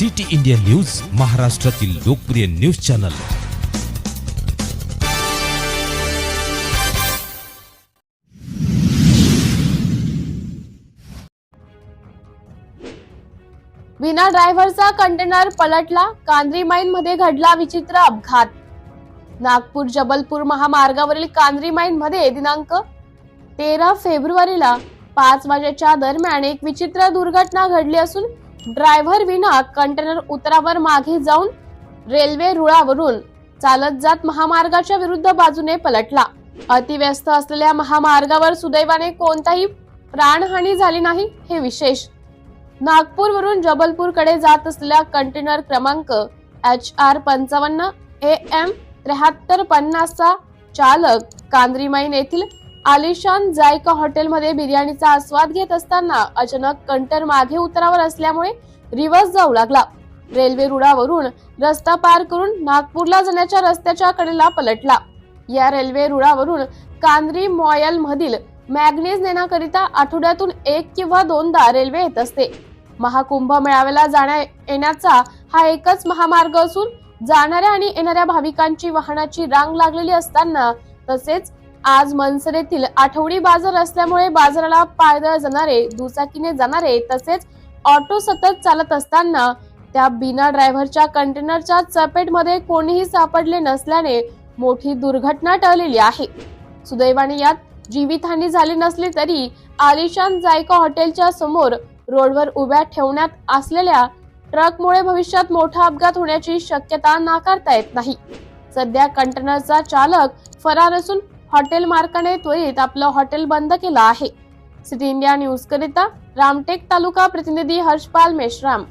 City India news महाराष्ट्रातील लोकप्रिय news channel. विना ड्रायव्हरचा कंटेनर पलटला कांद्री माईन मध्ये घडला विचित्र अपघात. नागपूर जबलपूर महामार्गावरील कांद्री माईन मध्ये दिनांक तेरा फेब्रुवारीला पाच वाजेच्या दरम्यान एक विचित्र दुर्घटना घडली असून ड्रायव्हर विना कंटेनर उतरावर मागे जाऊन रेल्वे रुळावरून चालत जात महामार्गाच्या विरुद्ध बाजूने पलटला. अतिव्यस्त असलेल्या महामार्गावर सुदैवाने कोणताही प्राणहानी झाली नाही हे विशेष. नागपूरवरून जबलपूरकडे जात असलेला कंटेनर क्रमांक एच आर पंचावन्न ए एम त्र्याहत्तर पन्नासचा चालक कांद्रीमाईन येथील आलिशान जायका हॉटेलमध्ये बिर्याणीचा आस्वाद घेत असताना अचानक कंटर मागे उतरावर असल्यामुळे रिव्हर्स जाऊ लागला. रेल्वे रुळावरून रस्ता पार करून नागपूरला जाण्याच्या रस्त्याच्या कडेला पलटला. या रेल्वे रुळावरून कांद्री मॉयल मधील मॅग्नीज नेण्याकरिता आठवड्यातून एक किंवा दोनदा रेल्वे येत असते. महाकुंभ मेळाव्याला जाण्या येण्याचा हा एकच महामार्ग असून जाणाऱ्या आणि येणाऱ्या भाविकांची वाहनाची रांग लागलेली असताना तसेच आज मनसरेतील आठवडी बाजार असल्यामुळे बाजाराला पायदळ जाणारे दुचाकीने जाणारे तसेच ऑटो सतत चालत असताना त्या बिना ड्रायव्हरच्या कंटेनरच्या चपेटमध्ये कोणीही सापडले नसल्याने मोठी दुर्घटना टळलेली आहे. सुदैवाने यात जीवितहानी झाली नसली तरी आलिशान जायका हॉटेलच्या समोर रोडवर उभ्या ठेवण्यात असलेल्या ट्रकमुळे भविष्यात मोठा अपघात होण्याची शक्यता नाकारता येत नाही. सध्या कंटेनरचा चालक फरार असून हॉटेल मार्काने त्वरित आपलं हॉटेल बंद केलं आहे. सिटी इंडिया न्यूज करिता रामटेक तालुका प्रतिनिधी हर्षपाल मेश्राम.